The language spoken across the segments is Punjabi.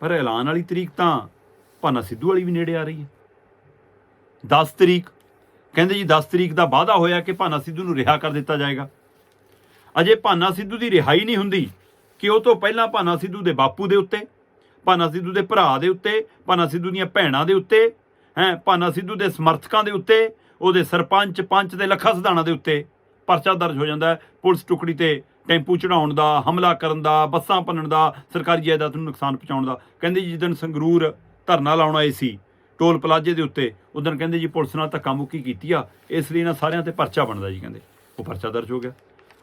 ਪਰ ਐਲਾਨ ਵਾਲੀ ਤਰੀਕ ਤਾਂ ਭਾਨਾ ਸਿੱਧੂ ਵਾਲੀ ਵੀ ਨੇੜੇ ਆ ਰਹੀ ਹੈ। 10 ਤਰੀਕ, ਕਹਿੰਦੇ ਜੀ 10 ਤਰੀਕ ਦਾ ਵਾਅਦਾ ਹੋਇਆ ਕਿ ਭਾਨਾ ਸਿੱਧੂ ਨੂੰ ਰਿਹਾ ਕਰ ਦਿੱਤਾ ਜਾਏਗਾ। ਅਜੇ ਭਾਨਾ ਸਿੱਧੂ ਦੀ ਰਿਹਾਈ ਨਹੀਂ ਹੁੰਦੀ ਕਿ ਉਹ ਤੋਂ ਪਹਿਲਾਂ ਭਾਨਾ ਸਿੱਧੂ ਦੇ ਬਾਪੂ ਦੇ ਉੱਤੇ, ਭਾਨਾ ਸਿੱਧੂ ਦੇ ਭਰਾ ਦੇ ਉੱਤੇ, ਭਾਨਾ ਸਿੱਧੂ ਦੀਆਂ ਭੈਣਾਂ ਦੇ ਉੱਤੇ, ਹੈ, ਭਾਨਾ ਸਿੱਧੂ ਦੇ ਸਮਰਥਕਾਂ ਦੇ ਉੱਤੇ, ਉਹਦੇ ਸਰਪੰਚ ਪੰਚ ਦੇ ਲੱਖਾ ਸਧਾਣਾ ਦੇ ਉੱਤੇ ਪਰਚਾ ਦਰਜ ਹੋ ਜਾਂਦਾ ਹੈ। ਪੁਲਿਸ ਟੁਕੜੀ ਤੇ ਟੈਂਪੂ ਚੜਾਉਣ ਦਾ, ਹਮਲਾ ਕਰਨ ਦਾ, ਬੱਸਾਂ ਭੰਨਣ ਦਾ, ਸਰਕਾਰੀ ਜਾਇਦਾਦ ਨੂੰ ਨੁਕਸਾਨ ਪਹੁੰਚਾਉਣ ਦਾ। ਕਹਿੰਦੇ ਜੀ, ਜਿੱਦਣ ਸੰਗਰੂਰ ਧਰਨਾ ਲਾਉਣ ਆਏ ਸੀ, ਟੋਲ ਪਲਾਜ਼ੇ ਦੇ ਉੱਤੇ ਉਦੋਂ ਕਹਿੰਦੇ ਜੀ ਪੁਲਿਸ ਨਾਲ ਧੱਕਾ ਮੁੱਕੀ ਕੀਤੀ ਆ। ਇਸ ਲਈ ਇਹਨਾਂ ਸਾਰਿਆਂ ਤੇ ਪਰਚਾ ਬਣਦਾ ਜੀ ਕਹਿੰਦੇ। ਉਹ ਪਰਚਾ ਦਰਜ ਹੋ ਗਿਆ।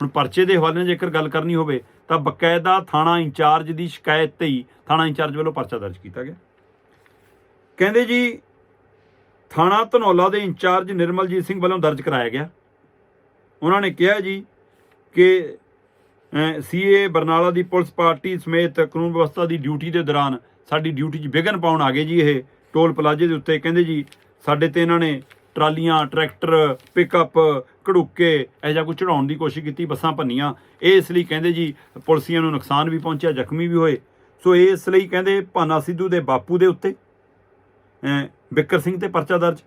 ਹੁਣ ਪਰਚੇ ਦੇ ਹਵਾਲੇ ਨਾਲ ਜੇਕਰ ਗੱਲ ਕਰਨੀ ਹੋਵੇ, ਤਾਂ ਬਕਾਇਦਾ ਥਾਣਾ ਇੰਚਾਰਜ ਦੀ ਸ਼ਿਕਾਇਤ ਤੇ ਹੀ ਥਾਣਾ ਇੰਚਾਰਜ ਵੱਲੋਂ ਪਰਚਾ ਦਰਜ ਕੀਤਾ ਗਿਆ। ਕਹਿੰਦੇ ਜੀ, ਥਾਣਾ ਧਨੌਲਾ ਦੇ ਇੰਚਾਰਜ ਨਿਰਮਲਜੀਤ ਸਿੰਘ ਵੱਲੋਂ ਦਰਜ ਕਰਾਇਆ ਗਿਆ। ਉਹਨਾਂ ਨੇ ਕਿਹਾ ਜੀ ਕਿ ਸੀਏ ਬਰਨਾਲਾ ਦੀ ਪੁਲਿਸ ਪਾਰਟੀ ਸਮੇਤ ਕਾਨੂੰਨ ਵਿਵਸਥਾ ਦੀ ਡਿਊਟੀ ਦੇ ਦੌਰਾਨ ਸਾਡੀ ਡਿਊਟੀ 'ਚ ਵਿਘਨ ਪਾਉਣ ਆ ਗਏ ਜੀ ਇਹ ਟੋਲ ਪਲਾਜ਼ੇ ਦੇ ਉੱਤੇ। ਕਹਿੰਦੇ ਜੀ, ਸਾਡੇ ਤੇ ਇਹਨਾਂ ਨੇ ਟਰਾਲੀਆਂ, ਟਰੈਕਟਰ, ਪਿਕਅਪ, ਘੜੂਕੇ, ਇਹ ਜਿਹਾ ਕੁਝ ਚੜਾਉਣ ਦੀ ਕੋਸ਼ਿਸ਼ ਕੀਤੀ, ਬੱਸਾਂ ਭੰਨੀਆਂ। ਇਹ ਇਸ ਲਈ ਕਹਿੰਦੇ ਜੀ, ਪੁਲਸੀਆਂ ਨੂੰ ਨੁਕਸਾਨ ਵੀ ਪਹੁੰਚਿਆ, ਜ਼ਖਮੀ ਵੀ ਹੋਏ। ਸੋ ਇਸ ਲਈ ਕਹਿੰਦੇ ਭਾਨਾ ਸਿੱਧੂ ਦੇ ਬਾਪੂ ਦੇ ਉੱਤੇ ਅਮ ਬਿੱਕਰ ਸਿੰਘ ਤੇ ਪਰਚਾ ਦਰਜ।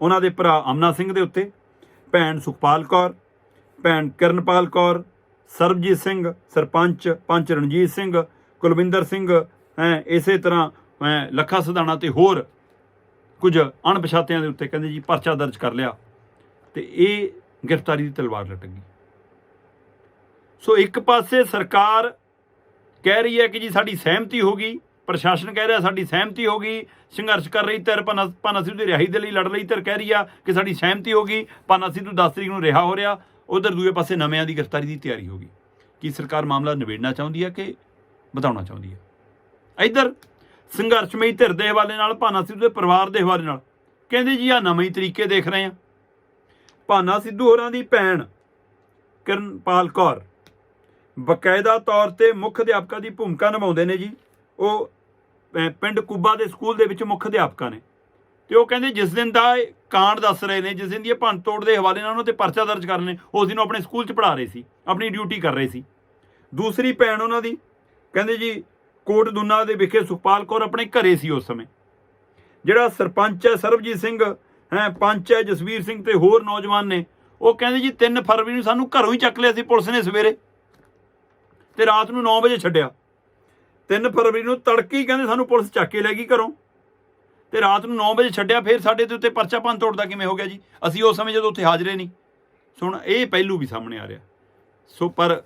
ਉਹਨਾਂ ਦੇ ਭਰਾ ਅਮਨਾ ਸਿੰਘ ਦੇ ਉੱਤੇ, ਭੈਣ ਸੁਖਪਾਲ ਕੌਰ, ਭੈਣ ਕਿਰਨਪਾਲ ਕੌਰ ਸਰਬਜੀਤ ਸਿੰਘ ਸਰਪੰਚ ਪੰਚ ਰਣਜੀਤ ਸਿੰਘ ਕੁਲਵਿੰਦਰ ਸਿੰਘ ਹੈ ਇਸੇ ਤਰ੍ਹਾਂ ਹੈਂ, ਲੱਖਾ ਸਧਾਣਾ ਤੇ ਹੋਰ ਕੁਝ ਅਣਪਛਾਤਿਆਂ ਦੇ ਉੱਤੇ ਕਹਿੰਦੇ ਜੀ ਪਰਚਾ ਦਰਜ ਕਰ ਲਿਆ ਤੇ ਇਹ ਗ੍ਰਿਫਤਾਰੀ ਦੀ ਤਲਵਾਰ ਲਟਕ ਗਈ। ਸੋ ਇੱਕ ਪਾਸੇ ਸਰਕਾਰ ਕਹਿ ਰਹੀ ਹੈ ਕਿ ਜੀ ਸਾਡੀ ਸਹਿਮਤੀ ਹੋ ਗਈ ਪ੍ਰਸ਼ਾਸਨ ਕਹਿ ਰਿਹਾ ਸਾਡੀ ਸਹਿਮਤੀ ਹੋ ਗਈ ਸੰਘਰਸ਼ ਕਰ ਰਹੀ ਧਿਰ ਭਾਨਾ ਭਾਨਾ ਸਿੱਧੂ ਦੀ ਰਿਹਾਈ ਦੇ ਲਈ ਲੜ ਲਈ ਧਿਰ ਕਹਿ ਰਹੀ ਆ ਕਿ ਸਾਡੀ ਸਹਿਮਤੀ ਹੋ ਗਈ ਭਾਵਨਾ ਅਸੀਂ ਤੂੰ 10 ਤਰੀਕ ਨੂੰ ਰਿਹਾ ਹੋ ਰਿਹਾ ਉਧਰ ਦੂਏ ਪਾਸੇ ਨਵਿਆਂ ਦੀ ਗ੍ਰਿਫਤਾਰੀ ਦੀ ਤਿਆਰੀ ਹੋ ਗਈ ਕੀ ਸਰਕਾਰ ਮਾਮਲਾ ਨਿਬੇੜਨਾ ਚਾਹੁੰਦੀ ਹੈ ਕਿ ਵਧਾਉਣਾ ਚਾਹੁੰਦੀ ਹੈ। ਇੱਧਰ ਸੰਘਰਸ਼ਮਈ ਧਿਰ ਦੇ ਹਵਾਲੇ ਨਾਲ, ਭਾਨਾ ਸਿੱਧੂ ਦੇ ਪਰਿਵਾਰ ਦੇ ਹਵਾਲੇ ਨਾਲ ਕਹਿੰਦੇ ਜੀ ਆ ਨਵੇਂ ਹੀ ਤਰੀਕੇ ਦੇਖ ਰਹੇ ਆ ਭਾਨਾ ਸਿੱਧੂ ਹੋਰਾਂ ਦੀ ਭੈਣ ਕਿਰਨਪਾਲ ਕੌਰ ਬਕਾਇਦਾ ਤੌਰ ਤੇ ਮੁੱਖ ਅਧਿਆਪਕਾਂ ਦੀ ਭੂਮਿਕਾ ਨਿਭਾਉਂਦੇ ਨੇ ਜੀ। ਉਹ ਪਿੰਡ ਕੁੱਬਾ ਦੇ ਸਕੂਲ ਦੇ ਵਿੱਚ ਮੁੱਖ ਅਧਿਆਪਕਾਂ ਨੇ। ਤੇ ਉਹ ਕਹਿੰਦੇ ਜਿਸ ਦਿਨ ਦਾ ਇਹ ਕਾਂਡ ਦੱਸ ਰਹੇ ਨੇ, ਜਿਸ ਦਿਨ ਦੀ ਇਹ ਭੰਨ ਤੋੜ ਦੇ ਹਵਾਲੇ ਨਾਲ ਉਹਨਾਂ ਤੇ ਪਰਚਾ ਦਰਜ ਕਰ ਨੇ, ਉਸ ਦਿਨ ਉਹ ਆਪਣੇ ਸਕੂਲ 'ਚ ਪੜ੍ਹਾ ਰਹੇ ਸੀ, ਆਪਣੀ ਡਿਊਟੀ ਕਰ ਰਹੇ ਸੀ। ਦੂਸਰੀ ਭੈਣ ਉਹਨਾਂ ਦੀ ਕਹਿੰਦੇ ਜੀ, ਕੋਟ ਦੁਨਾ ਦੇ ਵਿਖੇ ਸੁਖਪਾਲ ਕੌਰ ਆਪਣੇ ਘਰੇ ਸੀ ਉਸ ਸਮੇਂ। ਜਿਹੜਾ ਸਰਪੰਚ ਹੈ ਸਰਬਜੀਤ ਸਿੰਘ, ਹੈ, ਪੰਚ ਹੈ ਜਸਵੀਰ ਸਿੰਘ ਤੇ ਹੋਰ ਨੌਜਵਾਨ ਨੇ, ਉਹ ਕਹਿੰਦੇ ਜੀ 3 ਫਰਵਰੀ ਨੂੰ ਸਾਨੂੰ ਘਰੋਂ ਹੀ ਚੱਕ ਲਿਆ ਸੀ ਪੁਲਿਸ ਨੇ ਸਵੇਰੇ ਤੇ ਰਾਤ ਨੂੰ 9 ਵਜੇ ਛੱਡਿਆ। 3 ਫਰਵਰੀ ਨੂੰ ਤੜਕੇ ਹੀ ਕਹਿੰਦੇ ਸਾਨੂੰ ਪੁਲਿਸ ਚੱਕ ਕੇ ਲੈ ਗਈ ਘਰੋਂ। ਤੇ ਰਾਤ ਨੂੰ 9 ਵਜੇ ਛੱਡਿਆ, ਫਿਰ ਸਾਡੇ ਦੇ ਉੱਤੇ ਪਰਚਾ ਭੰਨ ਤੋੜਦਾ ਕਿਵੇਂ ਹੋ ਗਿਆ ਜੀ? ਅਸੀਂ ਉਸ ਸਮੇਂ ਜਦੋਂ ਉੱਥੇ ਹਾਜ਼ਰੇ ਨਹੀਂ। ਸੁਣ, ਇਹ ਪਹਿਲੂ ਵੀ ਸਾਹਮਣੇ ਆ ਰਿਹਾ। ਸੋ, ਪਰ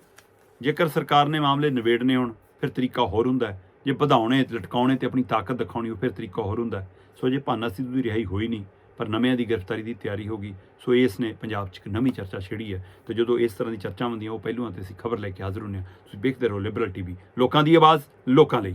ਜੇਕਰ ਸਰਕਾਰ ਨੇ ਮਾਮਲੇ ਨਿਬੇੜਨੇ ਹੋਣ, ਫਿਰ ਤਰੀਕਾ ਹੋਰ ਹੁੰਦਾ ਹੈ। ਜੇ ਵਧਾਉਣੇ, ਲਟਕਾਉਣੇ ਤੇ ਆਪਣੀ ਤਾਕਤ ਦਿਖਾਉਣੀ ਹੋ ਫਿਰ ਤਰੀਕਾ ਹੋਰ ਹੁੰਦਾ ਸੋ ਜੇ ਭਾਨਾ ਸਿੱਧੂ ਦੀ ਰਿਹਾਈ ਹੋਈ ਨਹੀਂ, ਪਰ ਨਵਿਆਂ ਦੀ ਗ੍ਰਿਫਤਾਰੀ ਦੀ ਤਿਆਰੀ ਹੋ ਗਈ। ਸੋ, ਇਸ ਨੇ ਪੰਜਾਬ 'ਚ ਇੱਕ ਨਵੀਂ ਚਰਚਾ ਛੇੜੀ ਹੈ। ਤੇ ਜਦੋਂ ਇਸ ਤਰ੍ਹਾਂ ਦੀ ਚਰਚਾ ਹੁੰਦੀਆਂ, ਉਹ ਪਹਿਲੂਆਂ ਤੇ ਅਸੀਂ ਖਬਰ ਲੈ ਕੇ ਹਾਜ਼ਰ ਹੁੰਦੇ ਹਾਂ। ਤੁਸੀਂ ਵੇਖਦੇ ਰਹੋ ਲਿਬਰਲ ਟੀਵੀ ਲੋਕਾਂ ਦੀ ਆਵਾਜ਼, ਲੋਕਾਂ ਲਈ।